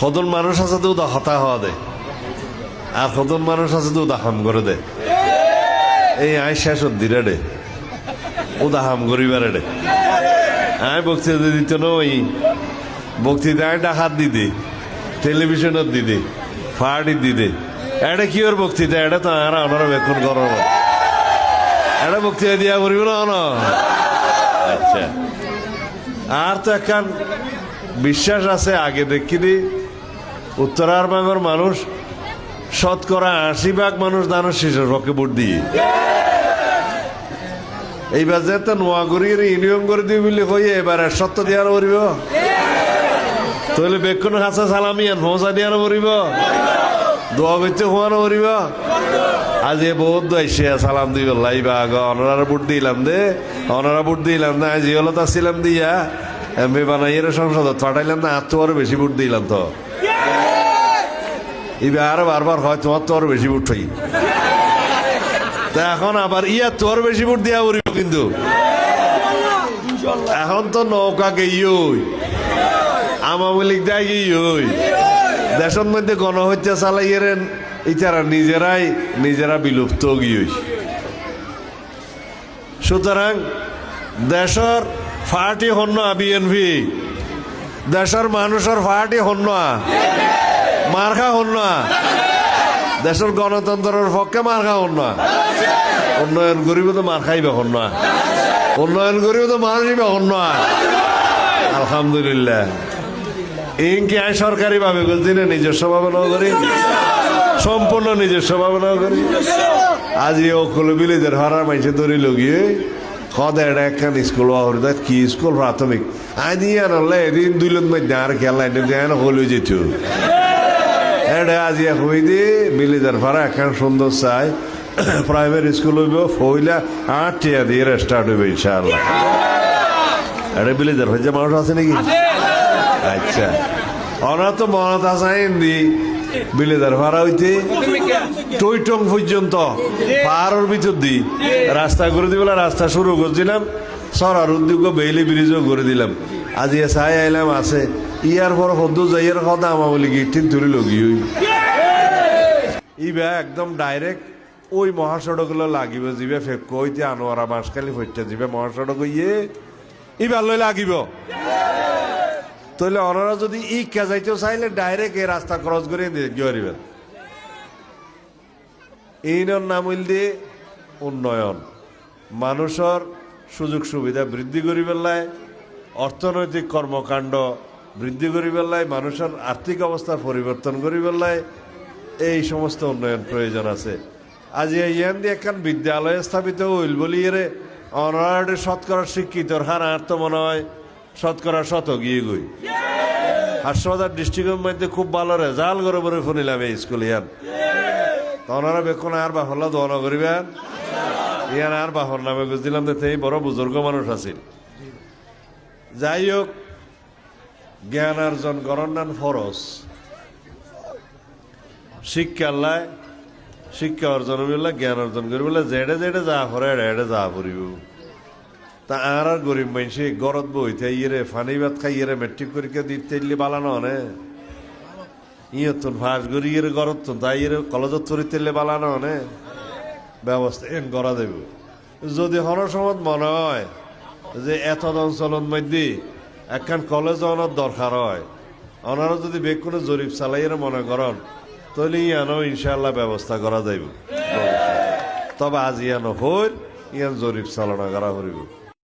সদন মানুষ আছে তো উদা হতা হওয়া দে। আর সদন মানুষ আছে তো উদা হাম করে দে। এই আই শেষ দিরে দে। উদা হাম করিবারে দে। আই বক্তৃতা দিত নই বক্তৃতা আই ডাকাত দিদি টেলিভিশনত দিদি ফাড়ি দিদি এটা কি ওর বক্তৃতা এটা তো আর আমরা বেক্ষণ গরম। এটা বক্তৃতা দিয়া করিব না না আচ্ছা। আর তো একখান বিশ্বাস আছে আগে দেখিনি। উত্তরার বাংলার মানুষ, শতকরা আশি ভাগ মানুষ দানের শিশুর পক্ষে ভোট দিয়ে। এইবার যে তো নোয়াগুড়ির ইউনিয়ন করে দিবি বলে কই এবার সত্য দিয়ার করিব? তাহলে বেক্ষণ হাসা সালামি আর ভোসা দিয়ার করিব? দোয়া করতে হওয়ানো করিব? আজ বহুত দইছে সালাম দিব লাইবা আগ অনারা বুট দিলাম দে অনারা বুট দিলাম না আজ হলত আসছিলাম দিয়া এমপি বানাইয়ের সংসদ পাঠাইলাম না, আর তো আরও বেশি বুট দিলাম তো। এবার আরও বারবার হয়, তোমার তো আরও বেশি বুট হই তা এখন আবার ইয়া তোর বেশি বুট দিয়া উড়িব কিন্তু। এখন তো নৌকা গেইই আমামলিক দেয় গেইই দেশের মধ্যে গণহত্যা চালাইয়েরেন ইতারা নিজেরাই, নিজেরা বিলুপ্ত গিয়ে সুতরাং দেশের ফার্টি হন্য, বিএনপি। দেশের মানুষের ফার্টি হন্য। মার্খা হন্য দেশের গণতন্ত্রের পক্ষে মার্খা হন্য উন্নয়ন করিব তো মার খাইবে হন্য উন্নয়ন করিব তো মানুষই হন্য আলহামদুলিল্লাহ। ইনকি আই সরকারি ভাবে বলছি না, নিজস্ব ভাবে ন করি। সম্পূর্ণ নিজস্ব ভাবে ন করি। আজ এই অকল বিলেজের হরার মাইসে ধরে লগিয়ে সদ এটা একখান স্কুল হর কি স্কুল? প্রাথমিক। আজ ইয়ে নলে এদিন দুই লোক মধ্যে আর খেলা এনে দেন হলে যেত। এটা আজ ইয়ে হই দি বিলেজের ভাড়া একখান সুন্দর চাই। প্রাইমারি স্কুল হইব ফইলা আট টিয়া দিয়ে স্টার্ট হইবে ইনশাআল্লাহ। এটা বিলেজের হয়েছে মানুষ আছে নাকি? আচ্ছা। ওরা তো মনত আসাইন দি বিলেদার ভাড়া হইতে টইটং পর্যন্ত। পাহাড়ের ভিতর দি। রাস্তা করে দিবেলা রাস্তা শুরু করছিলাম সরার উদ্যোগ বেইলি ব্রিজও করে দিলাম। আজ চাই আইলাম আছে। ইয়ার পর সদ্য যাইয়ের কথা আমা বলি গিটিন তুলি লগি হই ইবা একদম ডাইরেক্ট ওই মহাসড়কগুলো লাগিব যিবে ফেক হইতে আনোয়ারা বাঁশখালি ফইটা যিবে মহাসড়ক ইয়ে। ইবার লই লাগিব। তাহলে ওনারা যদি ই যাইতেও চাইলে ডাইরেক্ট এই রাস্তা ক্রস করে গিয়ে এইনর নাম হইল দিয়ে উন্নয়ন। মানুষের সুযোগ সুবিধা বৃদ্ধি করি পেলায়। অর্থনৈতিক কর্মকাণ্ড বৃদ্ধি করি পেলায় মানুষের আর্থিক অবস্থার পরিবর্তন করি পেলায় এই সমস্ত উন্নয়ন প্রয়োজন আছে। আজ ইয়ান দিয়ে একখান বিদ্যালয় স্থাপিত হইল বলি এরে অনারাডে শতকরা শিক্ষিতর হার আর মনে হয় শতকরা শত গিয়ে গই। হাসপাতাল ডিস্ট্রিক্টের মধ্যে খুব ভালো রেজাল্ট করে বলে শুনিলাম এই স্কুলে ইয়ান। তো ওনারা বেক্ষণ আর বাহল্লা দোয়ানো করিবেন? ইয়ান আর বাহর নামে বুঝদিলাম যে এই বড় বুজুর্গ মানুষ আছিল। যাই হোক জ্ঞান অর্জন করণ ফরস শিক্ষা আল্লাহ, শিক্ষা অর্জন করিলে জ্ঞান অর্জন করিবলে যেডে যেডে যা করে এডে যা করিব তা আর আর গরিব মানুষে গরত বইতে ইয়ে ফানি ভাত খাই ইয়ে মেট্রিক পরীক্ষা দিতে ইলে বালানো নে। ইয়ে ফাঁস গরি ইয়ে গরত তো তাই ইয়ে কলেজত চরিতে বালানো নে। ব্যবস্থা এন করা দেব। যদি হর সময় মনে হয় যে এত অঞ্চলের মধ্যে একখান কলেজ অনার দরকার হয়। ওনারা যদি বেগ কোনো জরিপ চালাইয়ের মনে করেন, তাহলে ইয়ানো ইনশাল্লাহ ব্যবস্থা করা যাইব। তবে আজ ইয়ানো হইল, ইয়ান জরিপ চালনা করা করিব